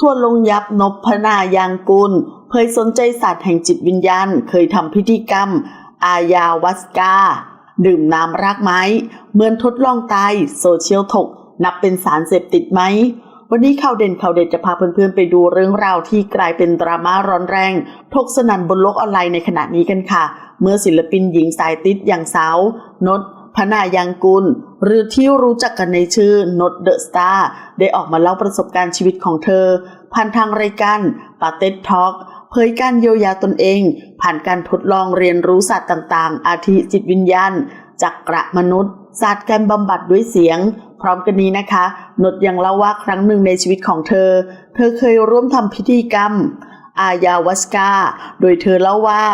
ทั่วลงยับนพพนายางกุลเผยสนใจศาสตร์แห่งจิตวิญญาณ เคยทำพิธีกรรม อายาวัสกา ดื่มน้ำรากไม้เหมือนทดลองตายโซเชียลถก นับเป็นสารเสพติดไหม วันนี้ข่าวเด่นข่าวเด็ดจะพาเพื่อนๆ ไปดูเรื่องราวที่กลายเป็นดราม่าร้อนแรง ทกสนันบนโลกออนไลน์ในขณะนี้กันค่ะ เมื่อศิลปินหญิงสายติดอย่างสาวนด พนายังกุล หรือที่รู้จักกันในชื่อนดเดอะสตาร์ได้ออกมาเล่าประสบการณ์ชีวิตของเธอ ผ่านทางรายการปาเต็ดท็อ k เผยการเยียวยาตนเอง ผ่านการทดลองเรียนรู้ศาสตร์ต่างๆ อาทิจิตวิญญาณจักกระมนุษย์ ศาสตร์การบำบัดด้วยเสียง พร้อมกันนี้นะคะนดยังเล่าว่าครั้งหนึ่งในชีวิตของเธอ เธอเคยร่วมทำพิธีกรรม อายาวัสกา โดยเธอเล่าว่า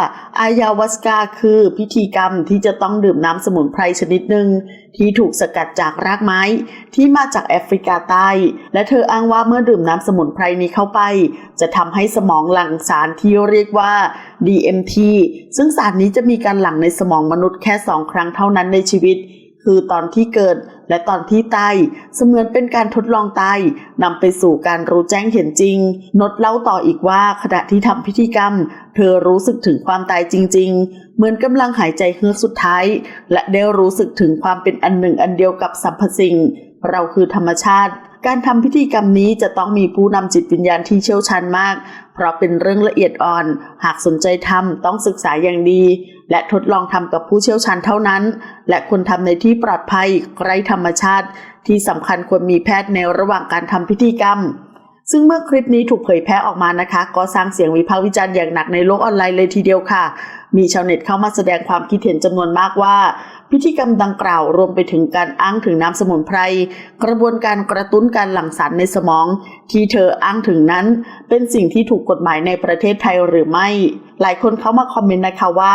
อายาวัสกาคือพิธีกรรมที่จะต้องดื่มน้ำสมุนไพรชนิดหนึ่งที่ถูกสกัดจากรากไม้ที่มาจากแอฟริกาใต้ และเธออ้างว่าเมื่อดื่มน้ำสมุนไพรนี้เข้าไป จะทำให้สมองหลั่งสารที่เรียกว่า DMT ซึ่งสารนี้จะมีการหลั่งในสมองมนุษย์แค่สองครั้งเท่านั้นในชีวิต คือตอนที่เกิด และตอนที่ตายเสมือนเป็นการทดลองตายนำไปสู่การรู้แจ้งเห็นจริง นดเล่าต่ออีกว่าขณะที่ทำพิธีกรรม เธอรู้สึกถึงความตายจริง ๆ เหมือนกำลังหายใจเฮือกสุดท้าย และได้รู้สึกถึงความเป็นอันหนึ่งอันเดียวกับสรรพสิ่ง เราคือธรรมชาติ การทำพิธีกรรมนี้จะต้องมีผู้นำจิตวิญญาณที่เชี่ยวชาญมาก เพราะเป็นเรื่องละเอียดอ่อน หากสนใจทำต้องศึกษาอย่างดี และทดลองทำกับผู้เชี่ยวชาญเท่านั้น และควรทำในที่ปลอดภัยไร้ธรรมชาติ ที่สำคัญควรมีแพทย์ในระหว่างการทำพิธีกรรม ซึ่งเมื่อคลิปนี้ถูกเผยแพร่ออกมานะคะ ก็สร้างเสียงวิพากษ์วิจารณ์อย่างหนักในโลกออนไลน์เลยทีเดียวค่ะ มีชาวเน็ตเข้ามาแสดงความคิดเห็นจำนวนมากว่า พิธีกรรมดังกล่าวรวมไปถึงการอ้างถึงน้ำสมุนไพรกระบวนการกระตุ้นการหลั่งสารในสมอง ที่เธออ้างถึงนั้น เป็นสิ่งที่ถูกกฎหมายในประเทศไทยหรือไม่ หลายคนเข้ามาคอมเมนต์นะคะว่า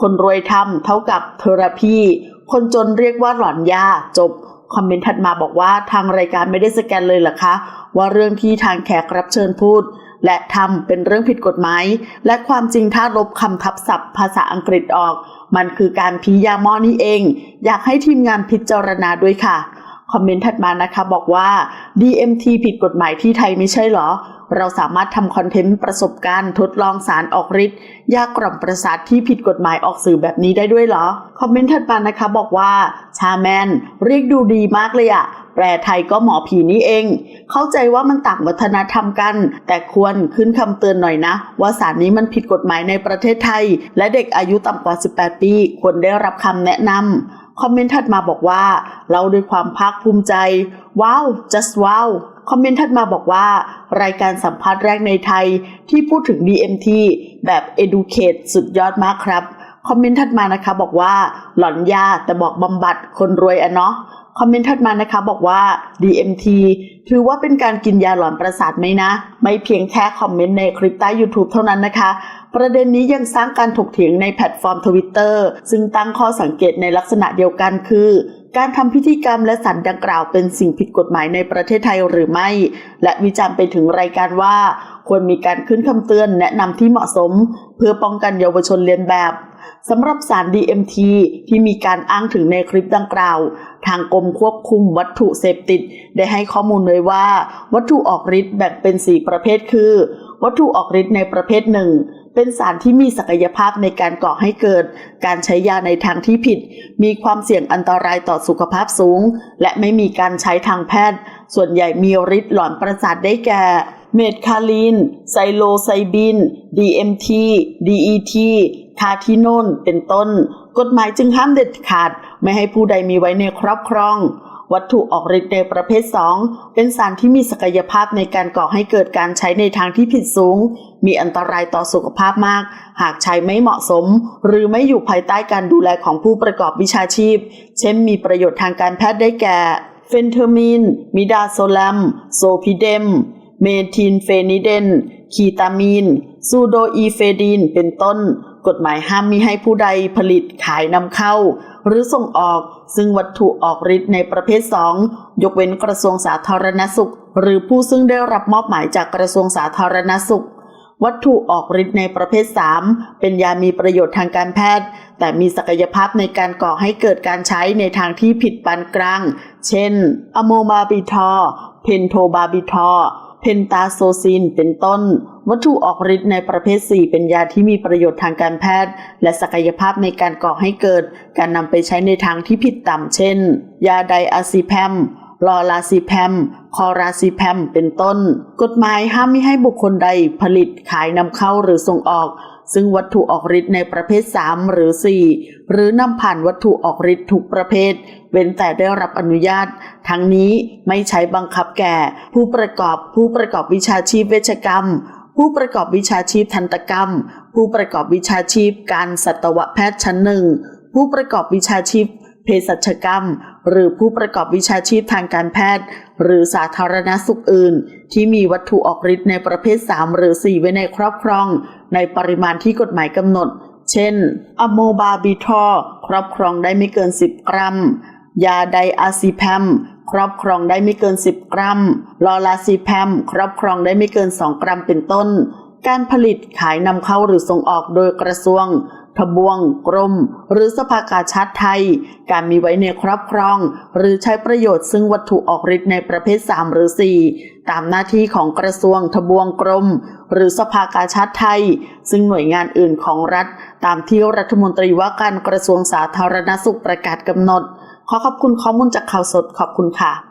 คนรวยทำเท่ากับเทอราพีคนจนเรียกว่าหลอนยาจบคอมเมนต์ถัดมาบอกว่าทางรายการไม่ได้สแกนเลยเหรอคะ ว่าเรื่องที่ทางแขกรับเชิญพูด และทำเป็นเรื่องผิดกฎหมาย และความจริงถ้าลบคำทับศัพท์ภาษาอังกฤษออก มันคือการพิยาหมอนี่เอง อยากให้ทีมงานพิจารณาด้วยค่ะ คอมเมนต์ถัดมานะคะบอกว่า DMT ผิดกฎหมายที่ไทยไม่ใช่เหรอ เราสามารถทำคอนเทนต์ประสบการณ์ทดลองสารออกฤทธิ์ยากล่อมประสาทที่ผิดกฎหมายออกสื่อแบบนี้ได้ด้วยเหรอ คอมเมนต์ถัดมานะคะบอกว่า ชาแมนเรียกดูดีมากเลยอะแปลไทยก็หมอผีนี่เอง เข้าใจว่ามันต่างวัฒนธรรมกัน แต่ควรขึ้นคำเตือนหน่อยนะ ว่าสารนี้มันผิดกฎหมายในประเทศไทย และเด็กอายุต่ำกว่า 18 ปีควรได้รับคำแนะนำ คอมเมนต์ถัดมาบอกว่า เราด้วยความภาคภูมิใจ ว้าว just ว้าว คอมเมนต์ถัดมาบอกว่า รายการสัมภาษณ์แรกในไทยที่พูดถึง DMT แบบ educate สุดยอดมากครับ คอมเมนต์ถัดมานะคะบอกว่า หลอนยาแต่บอกบำบัดคนรวยอะเนาะ คอมเมนต์ถัดมานะคะบอกว่า DMT ถือว่าเป็นการกินยาหลอนประสาทไหมนะ ไม่เพียงแค่คอมเมนต์ในคลิปใต้ YouTube เท่านั้นนะคะ ประเด็นนี้ยังสร้างการถกเถียงในแพลตฟอร์มทวิตเตอร์ซึ่งตั้งข้อสังเกตในลักษณะเดียวกันคือการทำพิธีกรรมและสันดังกล่าวเป็นสิ่งผิดกฎหมายในประเทศไทยหรือไม่ และวิจารณ์ไปถึงรายการว่า ควรมีการขึ้นคำเตือนแนะนำที่เหมาะสม เพื่อป้องกันเยาวชนเลียนแบบ สำหรับสาร DMT ที่มีการอ้างถึงในคลิปดังกล่าว ทางกรมควบคุมวัตถุเสพติด ได้ให้ข้อมูลเลยว่า วัตถุออกฤทธิ์แบ่งเป็น 4 ประเภทคือ วัตถุออกฤทธิ์ในประเภทหนึ่งเป็นสารที่มีศักยภาพในการก่อให้เกิด การใช้ยาในทางที่ผิด มีความเสี่ยงอันตรายต่อสุขภาพสูง และไม่มีการใช้ทางแพทย์ ส่วนใหญ่มีฤทธิ์หลอนประสาทได้แก่ เมทคาลีนไซโลไซบิน DMT DET คาทิโนนเป็นต้น กฎหมายจึงห้ามเด็ดขาด ไม่ให้ผู้ใดมีไว้ในครอบครอง วัตถุออกฤทธิ์ในประเภท 2 เป็นสารที่มีศักยภาพในการก่อให้เกิดการใช้ในทางที่ผิดสูง มีอันตรายต่อสุขภาพมาก หากใช้ไม่เหมาะสม หรือไม่อยู่ภายใต้การดูแลของผู้ประกอบวิชาชีพ เช่น มีประโยชน์ทางการแพทย์ได้แก่ เฟนเทอร์มิน มิดาโซลัม โซพิเดม เมทินเฟนิเดน คีตามีน ซูโดอีเฟดิน เป็นต้น กฎหมายห้ามมิให้ผู้ใดผลิตขายนำเข้า หรือส่งออกซึ่งวัตถุออกฤทธิ์ในประเภท 2 ยกเว้นกระทรวงสาธารณสุข หรือผู้ซึ่งได้รับมอบหมายจากกระทรวงสาธารณสุข วัตถุออกฤทธิ์ในประเภท 3 เป็นยามีประโยชน์ทางการแพทย์ แต่มีศักยภาพในการก่อให้เกิดการใช้ในทางที่ผิดปานกลาง เช่น อะโมบาบิทอร์เพนโทบาบิทอร์ เพนตาโซซิน เป็นต้น วัตถุออกฤทธิ์ในประเภท 4 เป็นยาที่มีประโยชน์ทางการแพทย์ และศักยภาพในการก่อให้เกิด การนำไปใช้ในทางที่ผิดต่ำเช่น ยาไดอะซิแพมลอลาซิแพม คอราซิแพม เป็นต้น กฎหมายห้ามไม่ให้บุคคลใดผลิต ขายนำเข้าหรือส่งออก ซึ่งวัตถุออกฤทธิ์ในประเภท 3 หรือ 4 หรือนำผ่านวัตถุออกฤทธิ์ทุกประเภท เว้นแต่ได้รับอนุญาต ทั้งนี้ไม่ใช้บังคับแก่ ผู้ประกอบผู้ประกอบวิชาชีพเวชกรรม ผู้ประกอบวิชาชีพทันตกรรม ผู้ประกอบวิชาชีพการสัตวแพทย์ชั้นหนึ่งผู้ประกอบวิชาชีพ เภสัชกรรม หรือผู้ประกอบวิชาชีพทางการแพทย์ หรือสาธารณสุขอื่น ที่มีวัตถุออกฤทธิ์ในประเภท 3 หรือ 4 ไว้ในครอบครอง ในปริมาณที่กฎหมายกำหนด เช่นอะโมบาบิทอครอบครองได้ไม่เกิน 10 กรัม ยาไดอาซิแพมครอบครองได้ไม่เกิน 10 กรัม ลอลาซิแพม ครอบครองได้ไม่เกิน 2 กรัมเป็นต้น การผลิตขายนำเข้าหรือส่งออกโดยกระทรวง ทบวง กรม หรือสภากาชาติไทย การมีไว้ในครอบครอง หรือใช้ประโยชน์ซึ่งวัตถุออกฤทธิ์ในประเภท 3 หรือ 4 ตามหน้าที่ของกระทรวงทบวงกรม หรือสภากาชาติไทย ซึ่งหน่วยงานอื่นของรัฐ ตามที่รัฐมนตรีว่าการกระทรวงสาธารณสุขประกาศกำหนด ขอขอบคุณข้อมูลจากข่าวสดขอบคุณค่ะ